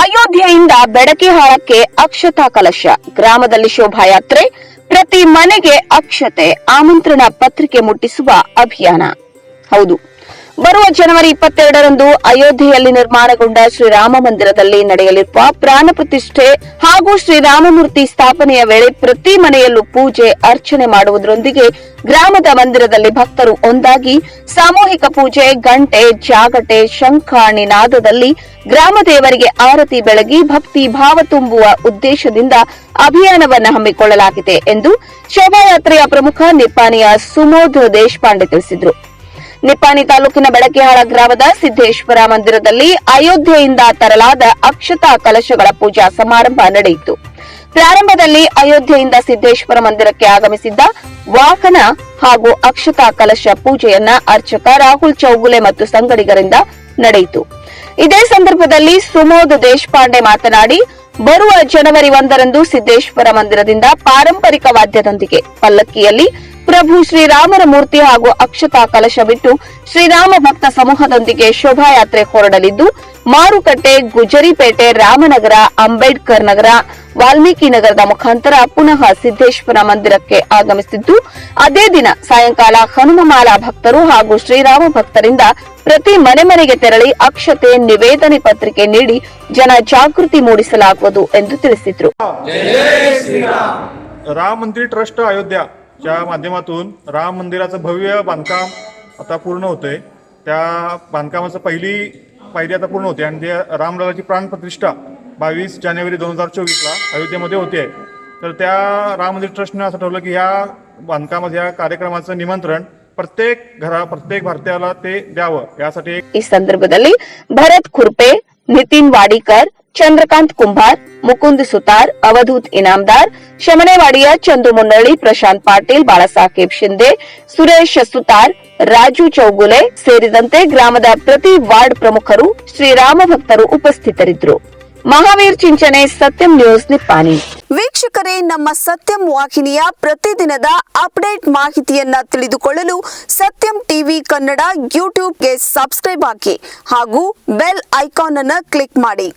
ಅಯೋಧ್ಯೆಯಿಂದ ಬೆಡಕಿಹಾಳಕ್ಕೆ ಅಕ್ಷತಾ ಕಲಶ. ಗ್ರಾಮದಲ್ಲಿ ಶೋಭಾಯಾತ್ರೆ ಪ್ರತಿ ಮನೆಗೆ ಅಕ್ಷತೆ ಆಮಂತ್ರಣ ಪತ್ರಿಕೆ ಮುಟ್ಟಿಸುವ ಅಭಿಯಾನ. ಹೌದು ಬರುವ ಜನವರಿ ಇಪ್ಪತ್ತೆರಡರಂದು ಅಯೋಧ್ಯೆಯಲ್ಲಿ ನಿರ್ಮಾಣಗೊಂಡ ಶ್ರೀರಾಮ ಮಂದಿರದಲ್ಲಿ ನಡೆಯಲಿರುವ ಪ್ರಾಣ ಪ್ರತಿಷ್ಠೆ ಹಾಗೂ ಶ್ರೀರಾಮಮೂರ್ತಿ ಸ್ಥಾಪನೆಯ ವೇಳೆ ಪ್ರತಿ ಮನೆಯಲ್ಲೂ ಪೂಜೆ, ಅರ್ಚನೆ ಮಾಡುವುದರೊಂದಿಗೆ ಗ್ರಾಮದ ಮಂದಿರದಲ್ಲಿ ಭಕ್ತರು ಒಂದಾಗಿ ಸಾಮೂಹಿಕ ಪೂಜೆ, ಗಂಟೆ, ಜಾಗಟೆ ಶಂಖ ನಿನಾದದಲ್ಲಿ ಗ್ರಾಮ ದೇವರಿಗೆ ಆರತಿ ಬೆಳಗಿ ಭಕ್ತಿ ಭಾವ ತುಂಬುವ ಉದ್ದೇಶದಿಂದ ಅಭಿಯಾನವನ್ನು ಹಮ್ಮಿಕೊಳ್ಳಲಾಗಿದೆ ಎಂದು ಶೋಭಾಯಾತ್ರೆಯ ಪ್ರಮುಖ ನಿಪ್ಪಾಣಿಯ ಸುಮೋದ್ ದೇಶಪಾಂಡೆ ತಿಳಿಸಿದರು. ನಿಪ್ಪಾಣಿ ತಾಲೂಕಿನ ಬೆಳಕಿಹಾಳ ಗ್ರಾಮದ ಸಿದ್ದೇಶ್ವರ ಮಂದಿರದಲ್ಲಿ ಅಯೋಧ್ಯೆಯಿಂದ ತರಲಾದ ಅಕ್ಷತಾ ಕಲಶಗಳ ಪೂಜಾ ಸಮಾರಂಭ ನಡೆಯಿತು. ಪ್ರಾರಂಭದಲ್ಲಿ ಅಯೋಧ್ಯೆಯಿಂದ ಸಿದ್ದೇಶ್ವರ ಮಂದಿರಕ್ಕೆ ಆಗಮಿಸಿದ್ದ ವಾಹನ ಹಾಗೂ ಅಕ್ಷತಾ ಕಲಶ ಪೂಜೆಯನ್ನ ಅರ್ಚಕ ರಾಹುಲ್ ಚೌಗುಲೆ ಮತ್ತು ಸಂಗಡಿಗರಿಂದ ನಡೆಯಿತು. ಇದೇ ಸಂದರ್ಭದಲ್ಲಿ ಸುಮೋದ್ ದೇಶಪಾಂಡೆ ಮಾತನಾಡಿ ಬರುವ ಜನವರಿ ಒಂದರಂದು ಸಿದ್ದೇಶ್ವರ ಮಂದಿರದಿಂದ ಪಾರಂಪರಿಕ ವಾದ್ಯದೊಂದಿಗೆ ಪಲ್ಲಕ್ಕಿಯಲ್ಲಿ ಪ್ರಭು ಶ್ರೀರಾಮರ ಮೂರ್ತಿ ಹಾಗೂ ಅಕ್ಷತಾ ಕಲಶ ಬಿಟ್ಟು ಶ್ರೀರಾಮ ಭಕ್ತ ಸಮೂಹದೊಂದಿಗೆ ಶೋಭಾಯಾತ್ರೆ ಹೊರಡಲಿದ್ದು, ಮಾರುಕಟ್ಟೆ, ಗುಜರಿಪೇಟೆ, ರಾಮನಗರ, ಅಂಬೇಡ್ಕರ್ ನಗರ, ವಾಲ್ಮೀಕಿ ನಗರದ ಮುಖಾಂತರ ಪುನಃ ಸಿದ್ದೇಶ್ವರ ಮಂದಿರಕ್ಕೆ ಆಗಮಿಸಿದ್ದು ಅದೇ ದಿನ ಸಾಯಂಕಾಲ ಹನುಮಮಾಲಾ ಭಕ್ತರು ಹಾಗೂ ಶ್ರೀರಾಮ ಭಕ್ತರಿಂದ ಪ್ರತಿ ಮನೆ ಮನೆಗೆ ತೆರಳಿ ಅಕ್ಷತೆ ನಿವೇದನೆ ಪತ್ರಿಕೆ ನೀಡಿ ಜನ ಜಾಗೃತಿ ಮೂಡಿಸಲಾಗುವುದು. ಎಂದು ತಿಳಿಸಿದರು राम मंदिर ट्रस्ट अयोध्याच्या माध्यमातून राम मंदिराचं भव्य बांधकाम आता पूर्ण होतंय त्या बांधकामाचं पहिली पायरी आता पूर्ण होते आणि ते रामललाची प्राणप्रतिष्ठा बावीस जानेवारी दोन हजार चोवीसला अयोध्येमध्ये होते तर त्या राम मंदिर ट्रस्टनं असं ठरवलं की ह्या बांधकामाचं या कार्यक्रमाचं निमंत्रण प्रत्येक घरा प्रत्येक भारतीयाला ते द्यावं यासाठी एक ಈ ಸಂದರ್ಭದಲ್ಲಿ ಭರತ್ ಖುರ್ಪೆ ನಿತಿನ್ ವಾಡಿಕರ್ ಚಂದ್ರಕಾಂತ್ ಕುಂಭಾರ್ ಮುಕುಂದ್ ಸುತಾರ್, ಅವಧೂತ್ ಇನಾಮದಾರ್, ಶಮನೇವಾಡಿಯ ಚಂದು ಮುನ್ನಳ್ಳಿ, ಪ್ರಶಾಂತ್ ಪಾಟೀಲ್, ಬಾಳಸಾಹೇಬ್ ಶಿಂದೆ ಸುರೇಶ್ ಸುತಾರ್, ರಾಜು ಚೌಗುಲೆ ಸೇರಿದಂತೆ ಗ್ರಾಮದ ಪ್ರತಿ ವಾರ್ಡ್ ಪ್ರಮುಖರು ಶ್ರೀರಾಮ ಭಕ್ತರು ಉಪಸ್ಥಿತರಿದ್ದರು. ಮಹಾವೀರ್ ಚಿಂಚನೆ, ಸತ್ಯಂ ನ್ಯೂಸ್, ನಿಪ್ಪಾಣಿ. ವೀಕ್ಷಕರೇ, ನಮ್ಮ ಸತ್ಯಂ ವಾಹಿನಿಯ ಪ್ರತಿದಿನದ ಅಪ್ಡೇಟ್ ಮಾಹಿತಿಯನ್ನ ತಿಳಿದುಕೊಳ್ಳಲು ಸತ್ಯಂ ಟಿವಿ ಕನ್ನಡ ಯೂಟ್ಯೂಬ್ಗೆ ಸಬ್ಸ್ಕ್ರೈಬ್ ಹಾಕಿ ಹಾಗೂ ಬೆಲ್ ಐಕಾನ್ ಅನ್ನು ಕ್ಲಿಕ್ ಮಾಡಿ.